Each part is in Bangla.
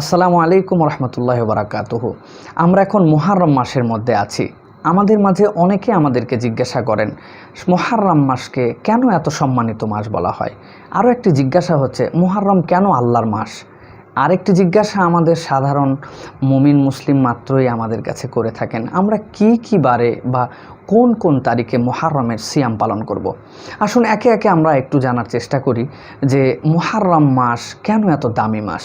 আসসালামু আলাইকুম রহমতুল্লাহ বারাকাতুহ। আমরা এখন মোহারম মাসের মধ্যে আছি। আমাদের মাঝে অনেকে আমাদেরকে জিজ্ঞাসা করেন মোহারম মাসকে কেন এত সম্মানিত মাস বলা হয়? আরও একটি জিজ্ঞাসা হচ্ছে মোহারম কেন আল্লাহর মাস? আরেকটি জিজ্ঞাসা আমাদের সাধারণ মুমিন মুসলিম মাত্রই আমাদের কাছে করে থাকেন। আমরা কি কি বারে বা কোন কোন তারিখে মুহাররমের সিয়াম পালন করব। আসুন, একে একে আমরা একটু জানার চেষ্টা করি যে মুহাররম মাস কেন এত দামি মাস?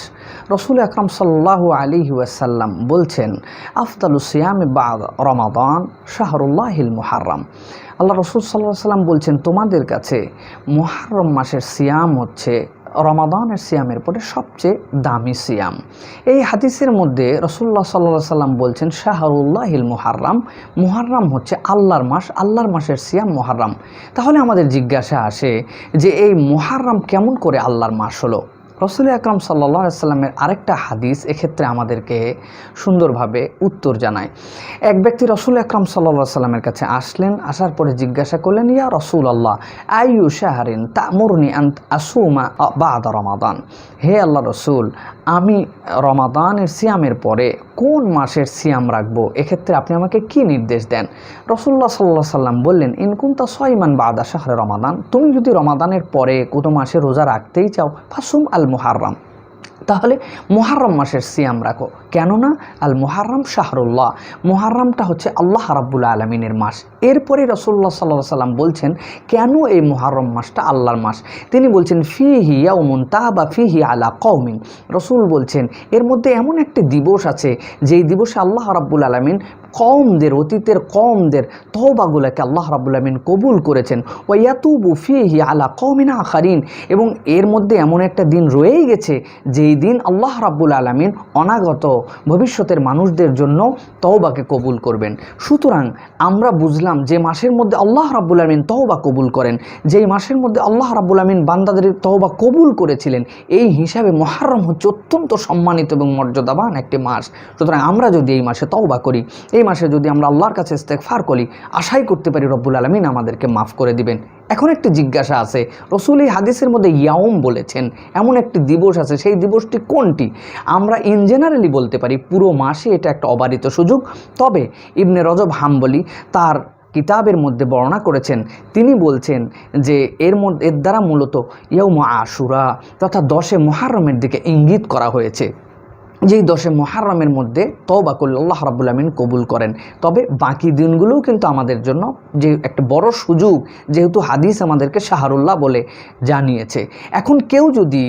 রসুল আকরম সাল্লাহ আলী ওয়াসাল্লাম বলছেন আফতালু সিয়ামে বা রমাদান শাহরুল্লাহিল মুহাররম। আল্লাহ রসুল সাল্লাহ সাল্লাম বলছেন, তোমাদের কাছে মুহাররম মাসের সিয়াম হচ্ছে রমাদানের সিয়ামের পরে সবচেয়ে দামি সিয়াম। এই হাদিসের মধ্যে রসুল্লাহ সাল্লাহ সাল্লাম বলছেন, শাহরুল্লাহিল মুহাররাম। মুহাররাম হচ্ছে আল্লাহর মাস, আল্লাহর মাসের সিয়াম মুহাররাম। তাহলে আমাদের জিজ্ঞাসা আসে যে, এই মুহাররাম কেমন করে আল্লাহর মাস হলো? রসুল আকরম সাল্লা সাল্লামের আরেকটা হাদিস এক্ষেত্রে আমাদেরকে সুন্দরভাবে উত্তর জানায়। এক ব্যক্তি রসুল আকরম সাল্লা সাল্লামের কাছে আসলেন, আসার পরে জিজ্ঞাসা করলেন, ইয়া রসুল আল্লাহ আইউ শাহরিন তামুরনি আন্ত আসুমা বাদ রমাদান? হে আল্লাহ রসুল, আমি রমাদানের সিয়ামের পরে কোন মাসের সিয়াম রাখব? এক্ষেত্রে আপনি আমাকে কি নির্দেশ দেন? রসুল্লাহ সাল্লাহ সাল্লাম বললেন ইনকুন্তা সয়মান বাদা শাহরে রমাদান। তুমি যদি রমাদানের পরে কোনো মাসে রোজা রাখতেই চাও, ফাসুম আল মুহাররাম তাহলে মুহাররম মাসের সিয়াম রাখো। কেননা আল মুহাররম শাহরুল্লাহ। মুহাররমটা হচ্ছে আল্লাহ রাব্বুল আলমিনের মাস। এরপরে রসুল্লাহ সাল্লাহ সাল্লাম বলছেন, কেন এই মুহাররম মাসটা আল্লাহর মাস? তিনি বলছেন ফি হি ইয়াউমুন তা বা ফি হি আলা কৌমিন রসুল বলছেন, এর মধ্যে এমন একটি দিবস আছে, যেই দিবসে আল্লাহ রাব্বুল আলমিন কমদের অতীতের কমদের তহবাগুলোকে আল্লাহ রাবুল আলমিন কবুল করেছেন। ওয়াতুবু ফিহি আলা কমিনা আখারিন। এবং এর মধ্যে এমন একটা দিন রয়েই গেছে, যেই দিন আল্লাহ রাব্বুল আলমিন অনাগত ভবিষ্যতের মানুষদের জন্য তওবাকে কবুল করবেন। সুতরাং আমরা বুঝলাম যে মাসের মধ্যে আল্লাহ রাব্বুল আলমিন তওবা কবুল করেন। যেই মাসের মধ্যে আল্লাহ রাব্বুল আলমিন বান্দাদের তওবা কবুল করেছিলেন, এই হিসাবে মহারম হচ্ছে অত্যন্ত সম্মানিত এবং মর্যাদাবান একটি মাস। সুতরাং আমরা যদি এই মাসে তওবা করি, এই মাসে যদি আমরা আল্লাহর কাছে ফার করি, আশাই করতে পারি রব্বুল আলমিন আমাদেরকে মাফ করে দিবেন। এখন একটি জিজ্ঞাসা আছে, রসুল এই হাদিসের মধ্যে ইয়াউম বলেছেন, এমন একটি দিবস আছে, সেই দিবসটি কোনটি? আমরা ইন জেনারেলি বলতে পারি, পুরো মাসে এটা একটা অবারিত সুযোগ, তবে ইবনে রজব হাম্বলি তার কিতাবের মধ্যে বর্ণনা করেছেন, তিনি বলছেন যে এর মধ্যে এর দ্বারা মূলত ইয়ৌম আশুরা তথা দশে মহারমের দিকে ইঙ্গিত করা হয়েছে। যেই দশে মহারমের মধ্যে তওবা করলে আল্লাহ রাবুল আমিন কবুল করেন। তবে বাকি দিনগুলোও কিন্তু আমাদের জন্য যে একটা বড় সুযোগ, যেহেতু হাদিস আমাদেরকে শাহরুল্লাহ বলে জানিয়েছে। এখন কেউ যদি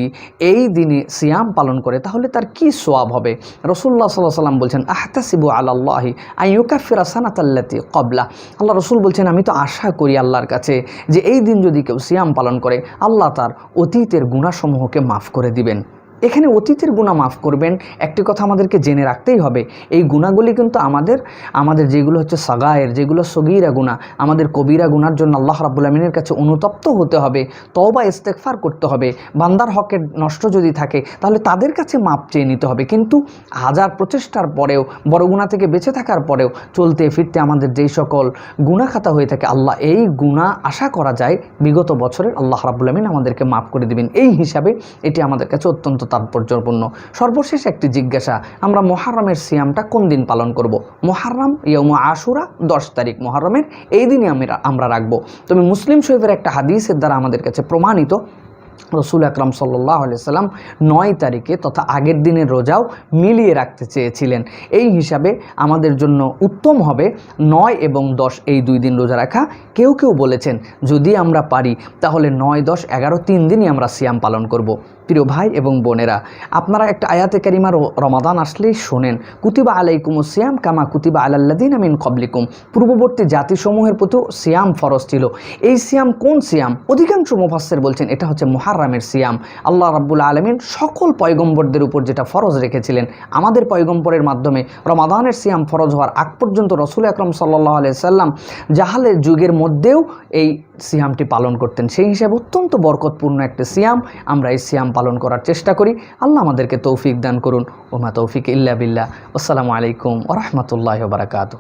এই দিনে সিয়াম পালন করে, তাহলে তার কি সোয়াব হবে? রসুল্লাহ সাল্লাহ সাল্লাম বলছেন, আহতাসিবু আল্লাহি আইয়ুকা ফিরাসানাত আল্লাতি কবলা আল্লাহ রসুল বলছেন, আমি তো আশা করি আল্লাহর কাছে যে এই দিন যদি কেউ সিয়াম পালন করে, আল্লাহ তার অতীতের গুণাসমূহকে মাফ করে দিবেন। এখানে অতীতের গুণা মাফ করবেন। একটি কথা আমাদেরকে জেনে রাখতেই হবে, এই গুণাগুলি কিন্তু আমাদের আমাদের যেগুলো হচ্ছে সাগায়ের, যেগুলো সগিরা গুণা আমাদের কবিরা গুনার জন্য আল্লাহ রাবুল আলমিনের কাছে অনুতপ্ত হতে হবে, তওবা ইস্তেকফার করতে হবে। বান্দার হকের নষ্ট যদি থাকে, তাহলে তাদের কাছে মাপ চেয়ে নিতে হবে। কিন্তু হাজার প্রচেষ্টার পরেও, বড় গুণা থেকে বেঁচে থাকার পরেও, চলতে ফিরতে আমাদের যেই সকল গুণা খাতা হয়ে থাকে, আল্লাহ এই গুণা আশা করা যায়, বিগত বছরের আল্লাহ রাবুল আলমিন আমাদেরকে মাফ করে দিবেন। এই হিসাবে এটি আমাদের কাছে অত্যন্ত তাৎপর্যপূর্ণ সর্বশেষ একটি জিজ্ঞাসা, আমরা মহারমের সিয়ামটা কোন দিন পালন করব। মহারম ইয়ম আশুরা, দশ তারিখ মহারমের এই দিনই আমরা আমরা রাখব তবে মুসলিম শরীফের একটা হাদিসের দ্বারা আমাদের কাছে প্রমাণিত, রসুল আকরাম সাল্লাহ সাল্লাম নয় তারিখে তথা আগের দিনের রোজাও মিলিয়ে রাখতে চেয়েছিলেন এই হিসাবে আমাদের জন্য উত্তম হবে নয় এবং দশ এই দুই দিন রোজা রাখা কেউ কেউ বলেছেন, যদি আমরা পারি, তাহলে নয়, দশ, এগারো, তিন দিনই আমরা সিয়াম পালন করব। প্রিয় ভাই এবং বোনেরা, আপনারা একটা আয়াতে কারিমার রমাদান আসলেই শোনেন। কুতিবা আলাইকুম সিয়াম কামা কুতিবা আলাল্লাদিন আমিন কবলিকুম পূর্ববর্তী জাতিসমূহের প্রতি সিয়াম ফরজ ছিল। এই সিয়াম কোন সিয়াম? অধিকাংশ মুফাসের বলছেন, এটা হচ্ছে মহারামের সিয়াম। আল্লাহ রাব্বুল আলমিন সকল পয়গম্বরদের উপর যেটা ফরজ রেখেছিলেন, আমাদের পয়গম্বরের মাধ্যমে রমাদানের সিয়াম ফরজ হওয়ার আগ পর্যন্ত রসুল আকরম সাল্লাহ আলিয়া সাল্লাম জাহালের যুগের মধ্যেও এই সিয়ামটি পালন করতেন। সেই হিসাবে অত্যন্ত বরকতপূর্ণ একটি সিয়াম। আমরা এই সিয়াম পালন করার চেষ্টা করি। আল্লাহ আমাদেরকে তৌফিক দান করুন। ওমা তৌফিক ইল্লা বিল্লাহ। আসসালামু আলাইকুম ওরহমতুল্লাহ বারাকাতু